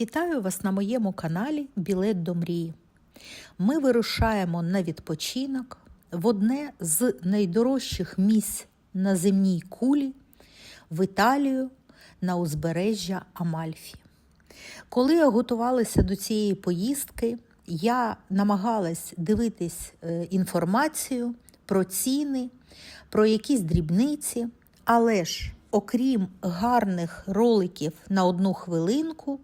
Вітаю вас на моєму каналі Білет до мрії. Ми вирушаємо на відпочинок в одне з найдорожчих місць на земній кулі в Італію на узбережжя Амальфі. Коли я готувалася до цієї поїздки, я намагалась дивитись е, інформацію про ціни, про якісь дрібниці, але ж, окрім гарних роликів на одну хвилинку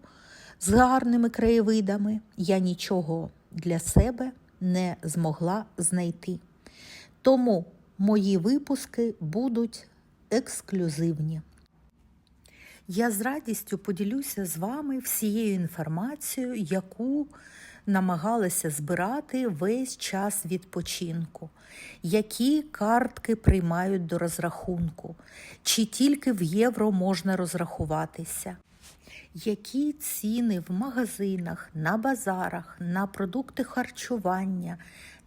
з гарними краєвидами, я нічого для себе не змогла знайти. Тому мої випуски будуть ексклюзивні. Я з радістю поділюся з вами всією інформацією, яку намагалася збирати весь час відпочинку, які картки приймають до розрахунку, чи тільки в євро можна розрахуватися. Які ціни в магазинах, на базарах, на продукти харчування,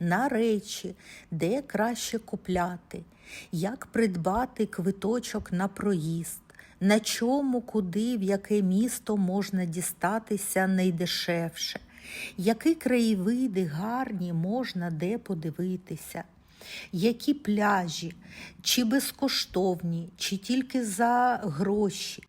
на речі, де краще купляти, як придбати квиточок на проїзд, на чому, куди, в яке місто можна дістатися найдешевше, які краєвиди гарні можна де подивитися, які пляжі, чи безкоштовні, чи тільки за гроші.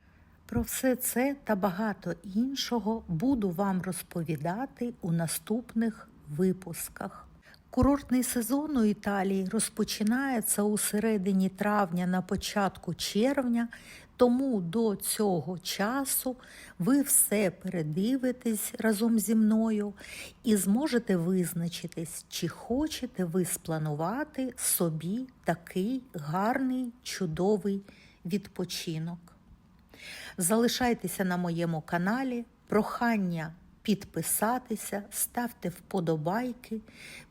Про все це та багато іншого буду вам розповідати у наступних випусках. Курортний сезон у Італії розпочинається у середині травня на початку червня, тому до цього часу ви все передивитесь разом зі мною і зможете визначитись, чи хочете ви спланувати собі такий гарний, чудовий відпочинок. Залишайтеся на моєму каналі. Прохання підписатися, ставте вподобайки,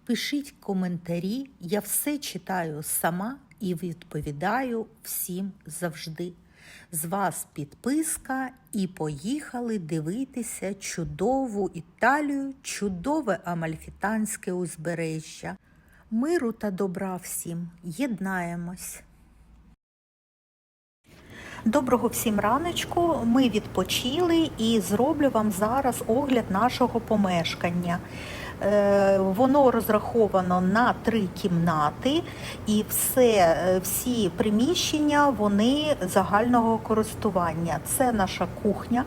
пишіть коментарі. Я все читаю сама і відповідаю всім завжди. З вас підписка і поїхали дивитися чудову Італію, чудове амальфітанське узбережжя. Миру та добра всім! Єднаємось! Доброго всім раночку. Ми відпочили і зроблю вам зараз огляд нашого помешкання. Е, Воно розраховано на три кімнати, і все, всі приміщення вони загального користування. Це наша кухня.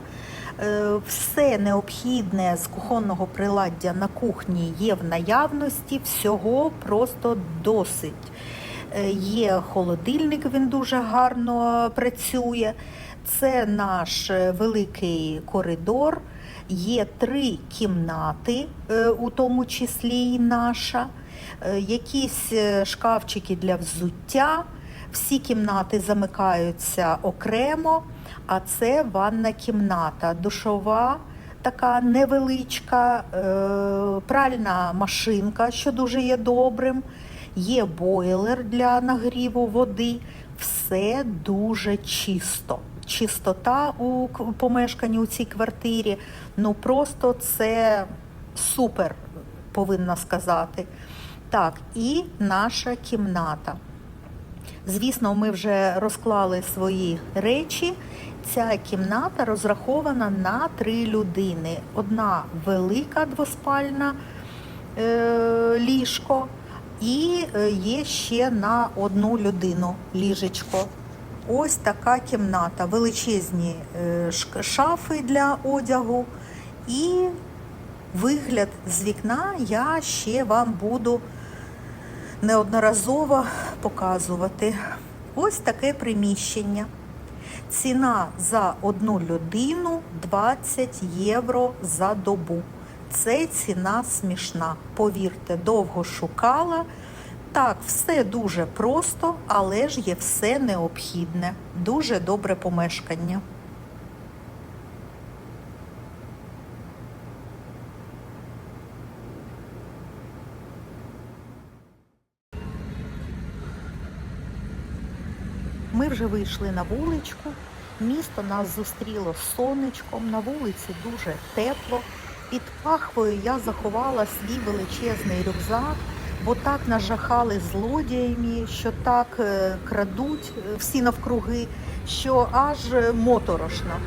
Е, Все необхідне з кухонного приладдя на кухні є в наявності, всього просто досить. Е, Є холодильник, він дуже гарно працює. Це наш е, великий коридор. Є три кімнати, е, у тому числі і наша, якісь шкафчики для взуття. Всі кімнати замикаються окремо, а це ванна кімната, душова. Така невеличка пральна машинка, що дуже є добрим є бойлер для нагріву води. Все дуже чисто. Чистота у помешканні у цій квартирі. Ну просто це супер, повинна сказати. Так, і наша кімната. Звісно, ми вже розклали свої речі. Ця кімната розрахована на три людини. Одна велика двоспальна е, ліжко, і е, є ще на одну людину ліжечко. Ось така кімната, величезні е, шафи для одягу. І вигляд з вікна я ще вам буду неодноразово показувати. Ось таке приміщення. Ціна за одну людину 20 євро за добу. Це ціна смішна. Повірте, довго шукала. Так, все дуже просто, але ж є все необхідне. Дуже добре помешкання. Ми вже вийшли на вуличку. Місто нас зустріло сонечком, на вулиці дуже тепло. Під пахвою я заховала свій величезний рюкзак. бо так нажахали злодіями, що так е, крадуть е, всі навкруги, що аж е, моторошно.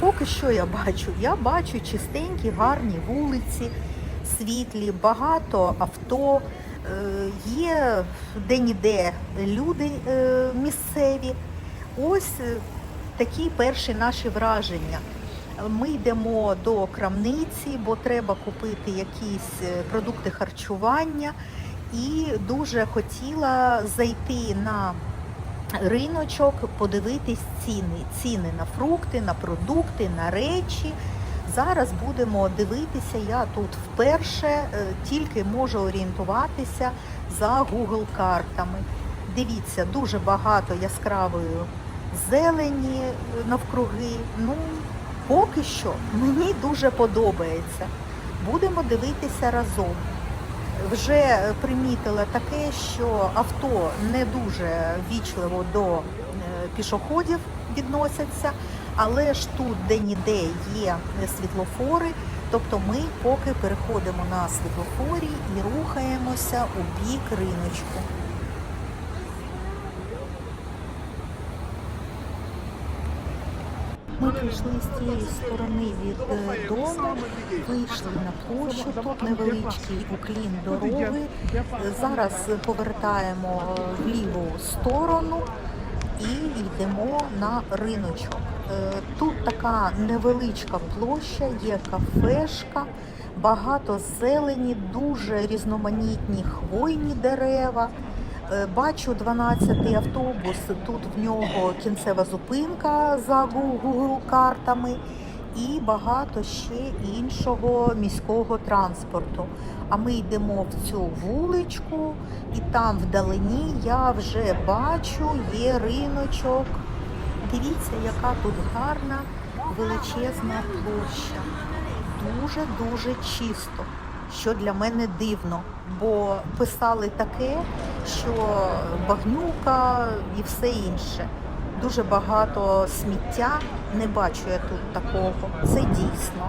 Поки що я бачу? Я бачу чистенькі, гарні вулиці, світлі, багато авто. Є де-ніде люди місцеві. Ось такі перші наші враження. Ми йдемо до крамниці, бо треба купити якісь е, продукти харчування. І дуже хотіла зайти на риночок, подивитись ціни. Ціни на фрукти, на продукти, на речі. Зараз будемо дивитися. Я тут вперше е, тільки можу орієнтуватися за Google картами. Дивіться, дуже багато яскравої зелені е, навкруги. Ну, поки що мені дуже подобається. Будемо дивитися разом. Вже примітила таке, що авто не дуже вічливо до е, пішоходів відносяться, але ж тут де-ніде є світлофори, тобто ми поки переходимо на світлофорі і рухаємося у бік риночку. Ми прийшли з цієї сторони від е, дому, вийшли на площу, тут невеличкий уклін дороги. Зараз повертаємо в ліву сторону і йдемо на риночок. Е, Тут така невеличка площа, є кафешка, багато зелені, дуже різноманітні хвойні дерева. Е, Бачу 12-й автобус. Тут в нього кінцева зупинка за Google картами і багато ще іншого міського транспорту. А ми йдемо в цю вуличку, і там вдалині я вже бачу, є риночок. Дивіться, яка тут гарна величезна площа. Дуже-дуже чисто, що для мене дивно, бо писали таке, що багнюка і все інше. Дуже багато сміття. Не бачу я тут такого. Це дійсно.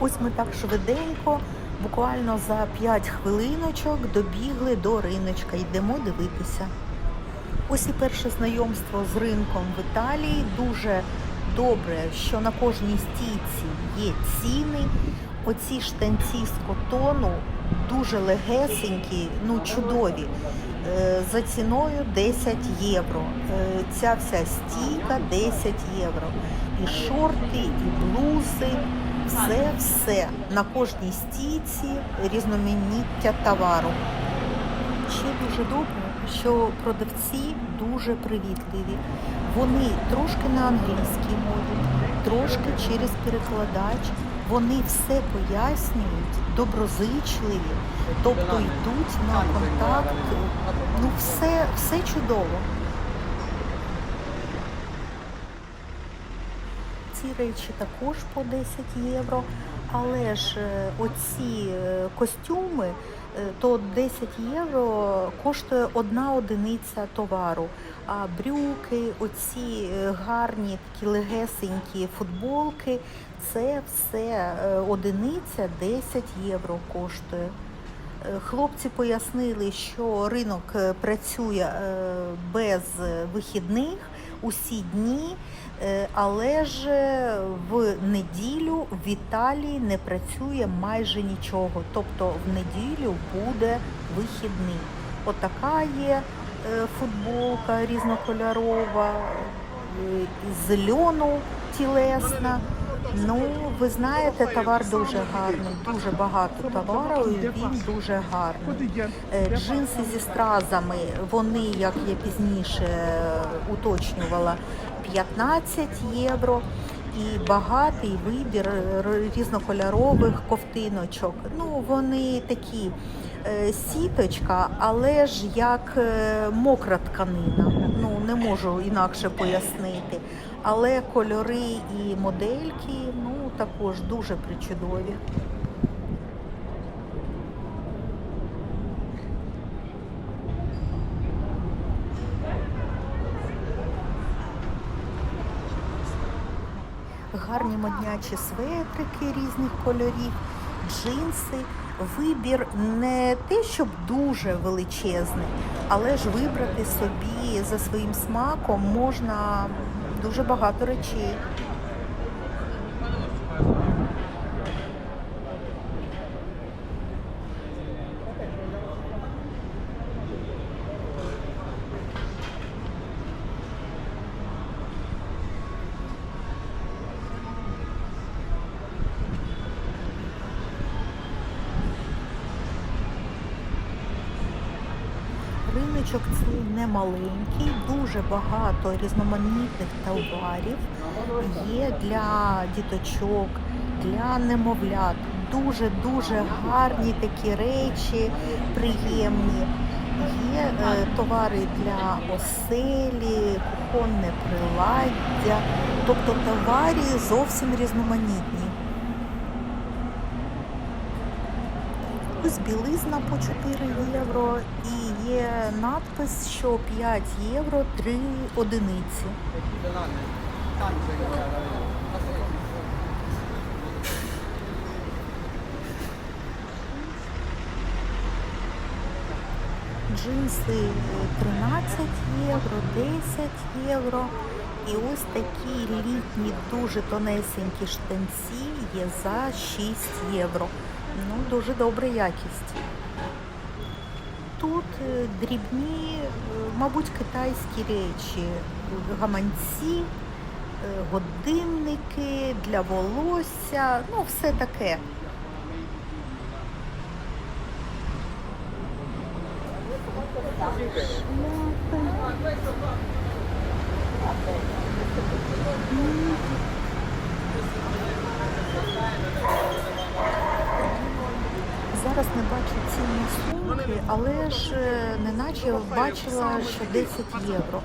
Ось ми так швиденько, буквально за 5 хвилиночок добігли до риночка. Йдемо дивитися. Ось і перше знайомство з ринком в Італії. Дуже добре, що на кожній стійці є ціни. Оці штанці з котону дуже легесенькі, ну чудові. Е, За ціною 10 євро. Е, Ця вся стійка 10 євро. І шорти, і блузи, все, все. На кожній стійці різноманіття товару. Ще дуже добре, що продавці дуже привітливі. Вони трошки на англійській мові, трошки через перекладач. Вони все пояснюють, доброзичливі, тобто йдуть на контакт. Ну, все, все чудово. Ці речі також по 10 євро, але ж е, оці е, костюми, е, то 10 євро коштує одна одиниця товару. А брюки, оці гарні такі легесенькі футболки, це все одиниця 10 євро коштує. Хлопці пояснили, що ринок працює без вихідних усі дні, е, але ж е, в неділю в Італії не працює майже нічого. Тобто в неділю буде вихідний. Отака є е, футболка різнокольорова, з льону тілесна. Ну, ви знаєте, товар дуже гарний, дуже багато товару, і він дуже гарний. Е, Джинси зі стразами, вони, як я пізніше уточнювала, 15 євро. І багатий вибір різнокольорових ковтиночок. Ну, вони такі сіточка, але ж як е, мокра тканина. Ну, не можу інакше пояснити. Але кольори і модельки ну, також дуже причудові. гарні моднячі светрики різних кольорів, джинси. Вибір не те, щоб дуже величезний, але ж вибрати собі за своїм смаком можна дуже багато речей. Риночок цей не маленький, дуже багато різноманітних товарів є для діточок, для немовлят. Дуже-дуже гарні такі речі, приємні. Є е, товари для оселі, кухонне приладдя, тобто товари зовсім різноманітні. Ось білизна по 4 євро і є надпис, що 5 євро 3 одиниці. Джинси 13 євро, 10 євро. І ось такі літні, дуже тонесенькі штанці є за 6 євро. Ну, дуже добра якість. Тут е, дрібні, е, мабуть, китайські речі, гаманці, е, годинники для волосся, ну, все таке. Зараз не бачу ціни сумки, але ж е, неначе бачила, що 10 євро.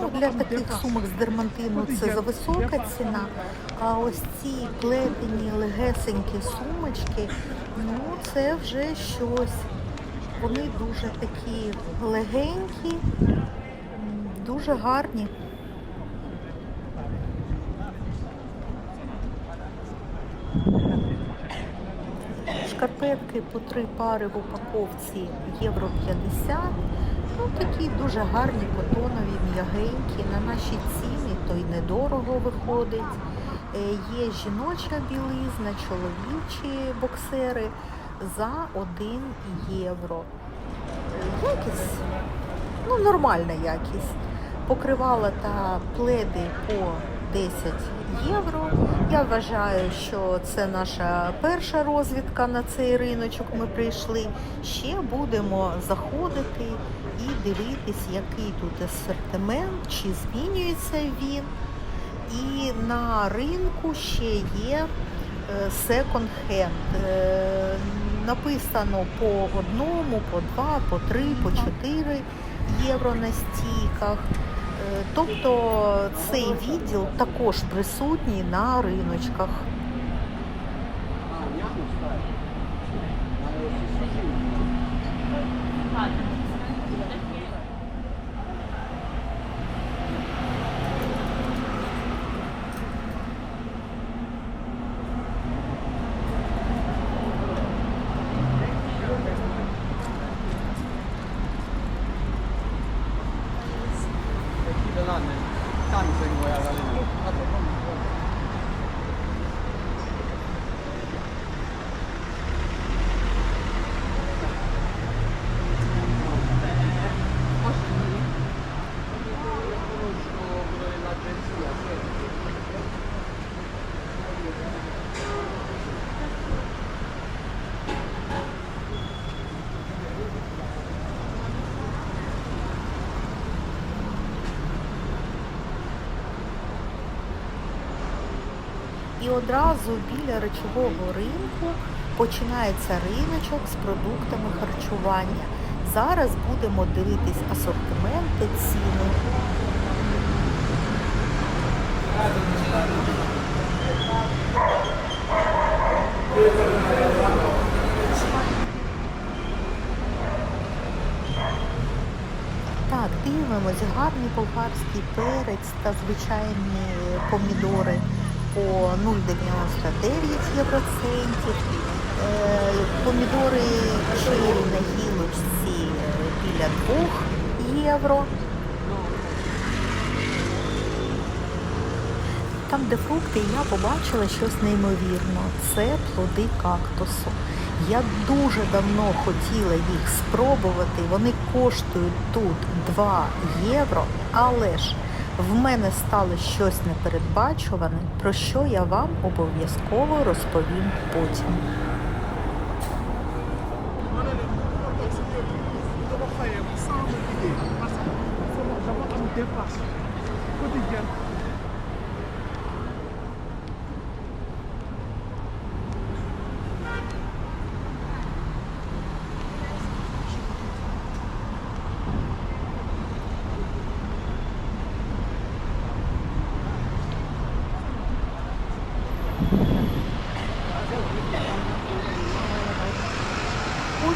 Ну, для таких сумок з дермантину це за висока ціна. А ось ці плетені легесенькі сумочки, ну це вже щось. Вони дуже такі легенькі, дуже гарні. Шкарпетки по три пари в упаковці євро 50. Ну, такі дуже гарні, котонові, м'ягенькі. На наші ціни то й недорого виходить. Е, Є жіноча білизна, чоловічі боксери за 1 євро. Якість, ну, нормальна якість. Покривала та пледи по 10 євро. Я вважаю, що це наша перша розвідка на цей риночок. Ми прийшли. Ще будемо заходити і дивитись, який тут асортимент, чи змінюється він. І на ринку ще є секонд-хенд. Написано по одному, по два, по три, по чотири євро на стійках. Тобто цей відділ також присутній на риночках. І одразу біля речового ринку починається риночок з продуктами харчування. Зараз будемо дивитись асортименти, ціни. Так, дивимось, гарний болгарський перець та звичайні помідори по 0,99 євроцентів. Е, Помідори чилі на гілочці біля 2 євро. Там, де фрукти, я побачила щось неймовірне. Це плоди кактусу. Я дуже давно хотіла їх спробувати. Вони коштують тут 2 євро, але ж в мене стало щось непередбачуване, про що я вам обов'язково розповім потім.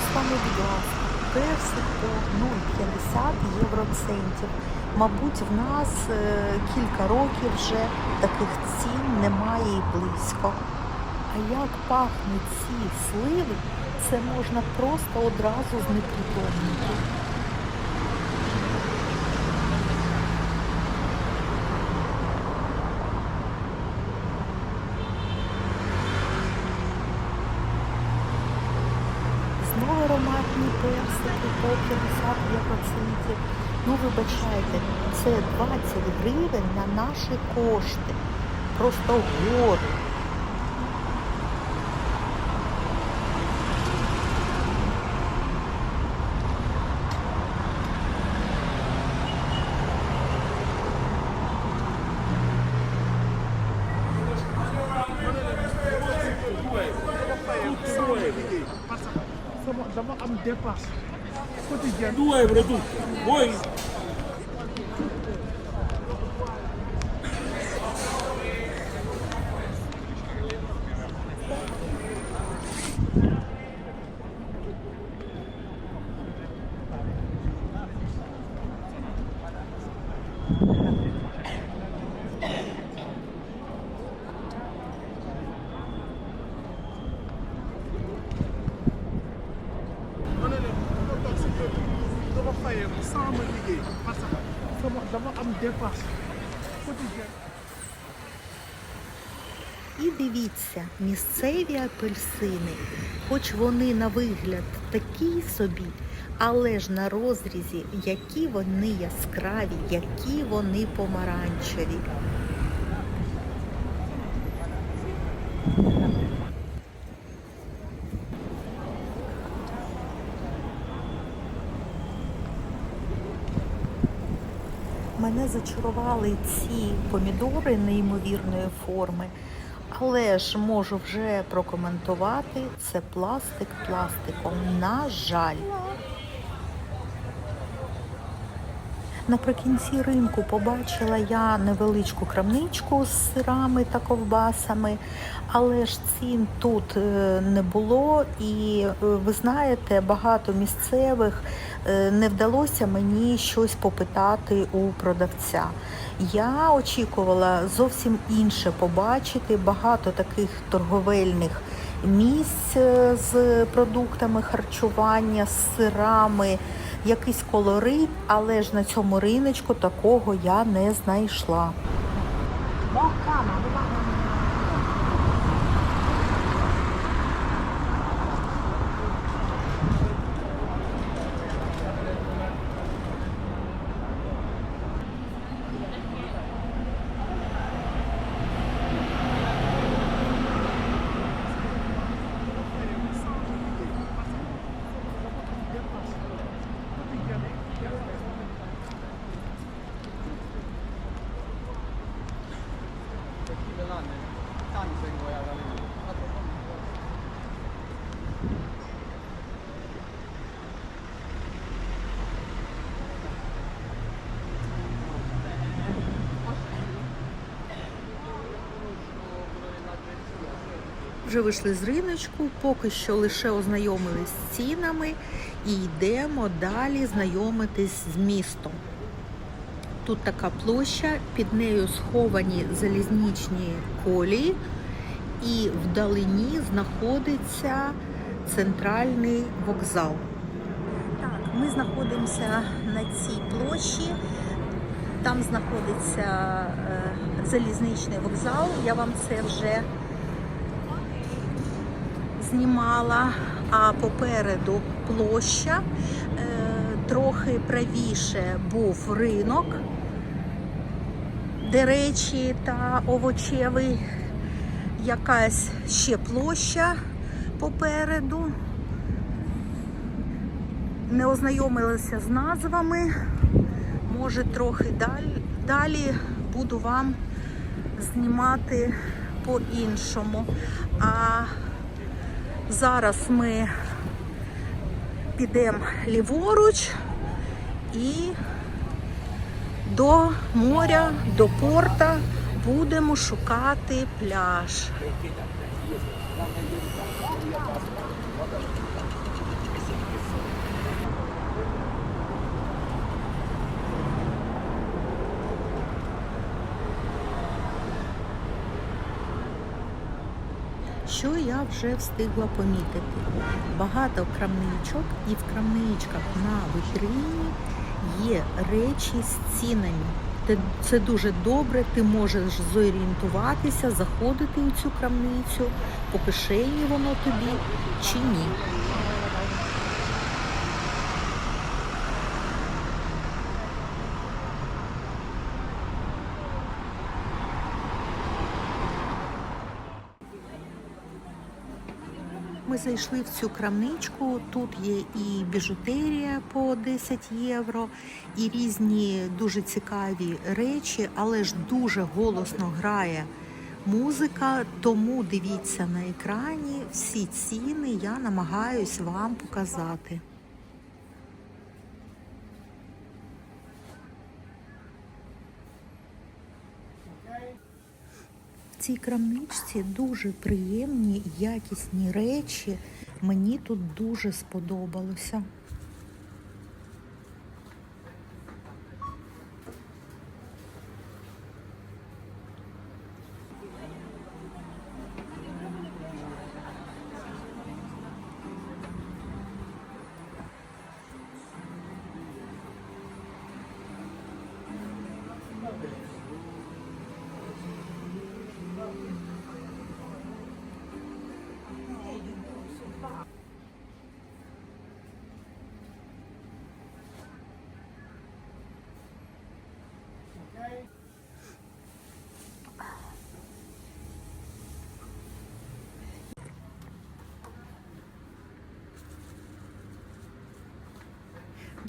Ось вами, будь ласка, персик по 0,50 євроцентів. Мабуть, в нас е, кілька років вже таких цін немає і близько. А як пахнуть ці сливи, це можна просто одразу знепритомнити. 150 євроцентів. Ну, вибачайте, це 20 гривень на наші кошти. Просто гори. Someone, someone, I'm depressed. Quantos dias? Do euro. Oi. Місцеві апельсини, хоч вони на вигляд такі собі, але ж на розрізі, які вони яскраві, які вони помаранчеві. Мене зачарували ці помідори неймовірної форми, але ж можу вже прокоментувати це пластик пластиком. На жаль. Наприкінці ринку побачила я невеличку крамничку з сирами та ковбасами, але ж цін тут е, не було. І е, ви знаєте, багато місцевих е, не вдалося мені щось попитати у продавця. Я очікувала зовсім інше побачити, багато таких торговельних місць з продуктами харчування, з сирами якийсь колорит, але ж на цьому риночку такого я не знайшла. Вже вийшли з риночку, поки що лише ознайомились з цінами і йдемо далі знайомитись з містом. Тут така площа, під нею сховані залізничні колії, і вдалині знаходиться центральний вокзал. Так, ми знаходимося на цій площі. Там знаходиться е, залізничний вокзал. Я вам це вже знімала. А попереду площа. Е, трохи правіше був ринок, де речі та овочевий, якась ще площа попереду. Не ознайомилася з назвами. Може, трохи далі, далі буду вам знімати по-іншому. А зараз ми підемо ліворуч і до моря, до порта будемо шукати пляж. Що я вже встигла помітити? Багато крамничок, і в крамничках на витрині є речі з цінами. Це дуже добре, ти можеш зорієнтуватися, заходити у цю крамницю, по кишені воно тобі чи ні. Ми зайшли в цю крамничку. Тут є і біжутерія по 10 євро, і різні дуже цікаві речі, але ж дуже голосно грає музика. Тому дивіться на екрані всі ціни. Я намагаюсь вам показати. В цій крамничці дуже приємні, якісні речі. Мені тут дуже сподобалося.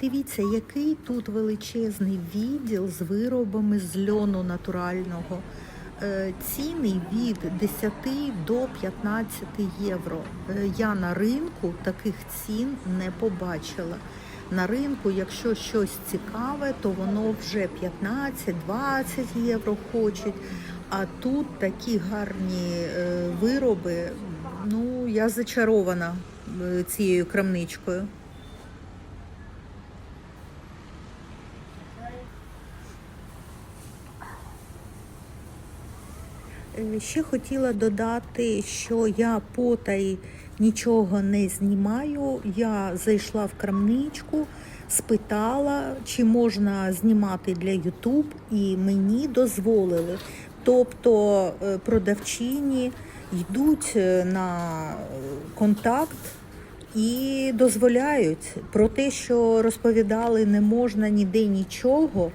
Дивіться, який тут величезний відділ з виробами з льону натурального. Е, Ціни від 10 до 15 євро. Е, Я на ринку таких цін не побачила. На ринку, якщо щось цікаве, то воно вже 15-20 євро хочуть. А тут такі гарні е, вироби. Ну, я зачарована цією крамничкою. Ще хотіла додати, що я потай нічого не знімаю. Я зайшла в крамничку, спитала, чи можна знімати для YouTube, і мені дозволили. Тобто е, продавчині йдуть е, на контакт і дозволяють про те, що розповідали, не можна ніде нічого.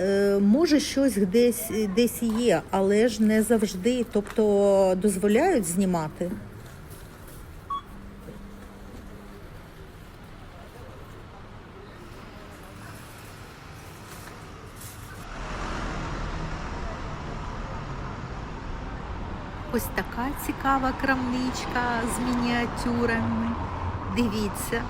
Е, Може, щось десь, десь є, але ж не завжди. Тобто дозволяють знімати. Ось така цікава крамничка з мініатюрами. Дивіться.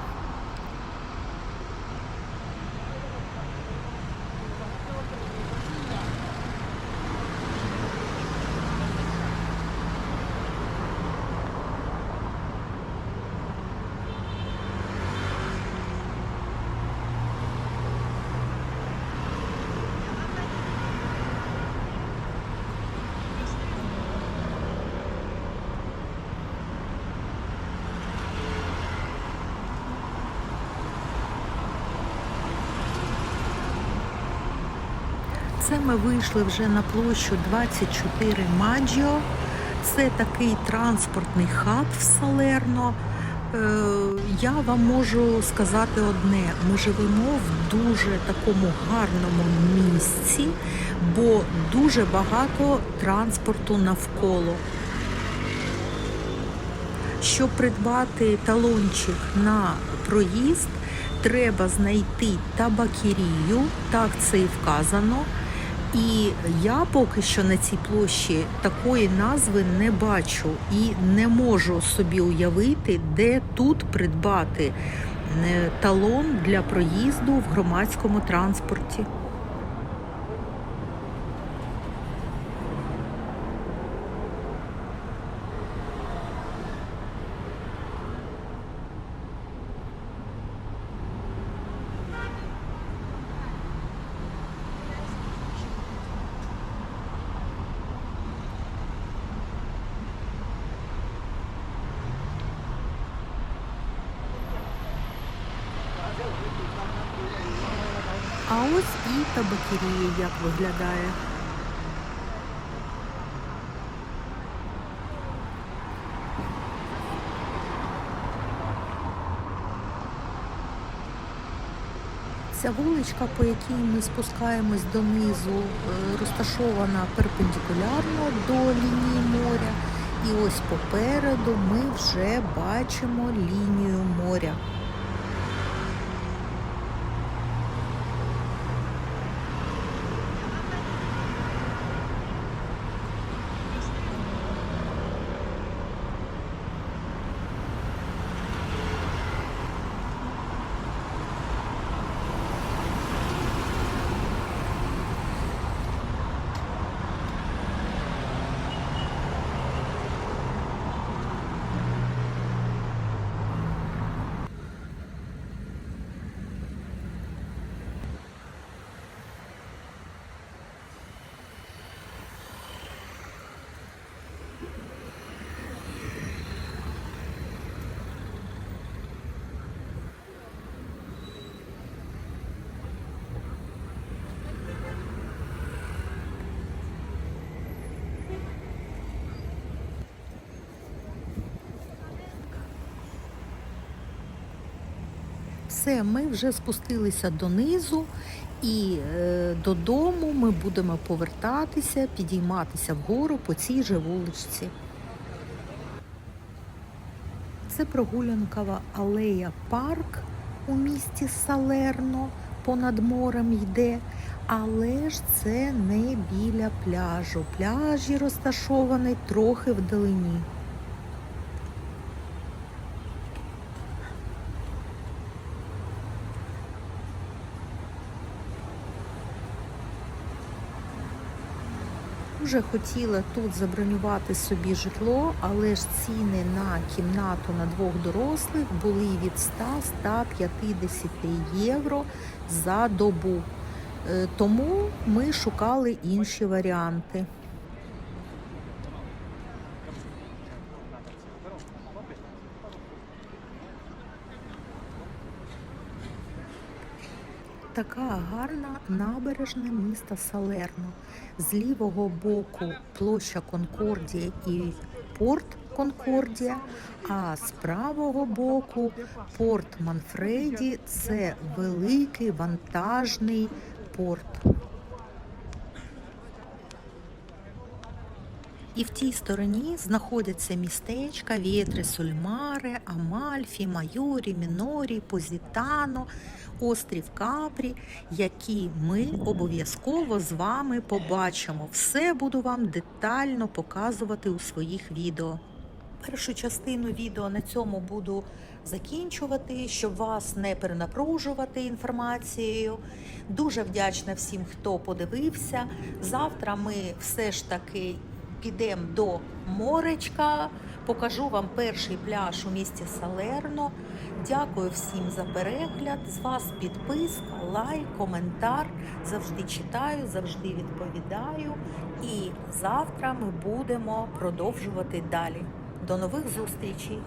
Ми вийшли вже на площу 24 Маджіо. Це такий транспортний хаб в Салерно. Е, Я вам можу сказати одне: ми живемо в дуже такому гарному місці, бо дуже багато транспорту навколо. Щоб придбати талончик на проїзд, треба знайти табакерію, так це і вказано. І я поки що на цій площі такої назви не бачу і не можу собі уявити, де тут придбати е, талон для проїзду в громадському транспорті. А ось і табакерія як виглядає. Ця вуличка, по якій ми спускаємось донизу, е, розташована перпендикулярно до лінії моря. І ось попереду ми вже бачимо лінію моря. Все, ми вже спустилися донизу, і е, додому ми будемо повертатися, підійматися вгору по цій же вуличці. Це прогулянкова алея парк у місті Салерно понад морем йде, але ж це не біля пляжу. Пляжі розташований трохи вдалині. Дуже хотіла тут забронювати собі житло, але ж ціни на кімнату на двох дорослих були від 100-150 євро за добу. Е, Тому ми шукали інші варіанти. Така гарна набережна міста Салерно. З лівого боку площа Конкордія і порт Конкордія, а з правого боку порт Манфреді це великий вантажний порт. І в тій стороні знаходяться містечка Вєтри Сульмаре, Амальфі, Майорі, Мінорі, Позітано, острів Капрі, які ми обов'язково з вами побачимо. Все буду вам детально показувати у своїх відео. Першу частину відео на цьому буду закінчувати, щоб вас не перенапружувати інформацією. Дуже вдячна всім, хто подивився. Завтра ми все ж таки підемо до моречка. Покажу вам перший пляж у місті Салерно. Дякую всім за перегляд. З вас підписка, лайк, коментар. Завжди читаю, завжди відповідаю. І завтра ми будемо продовжувати далі. До нових зустрічей!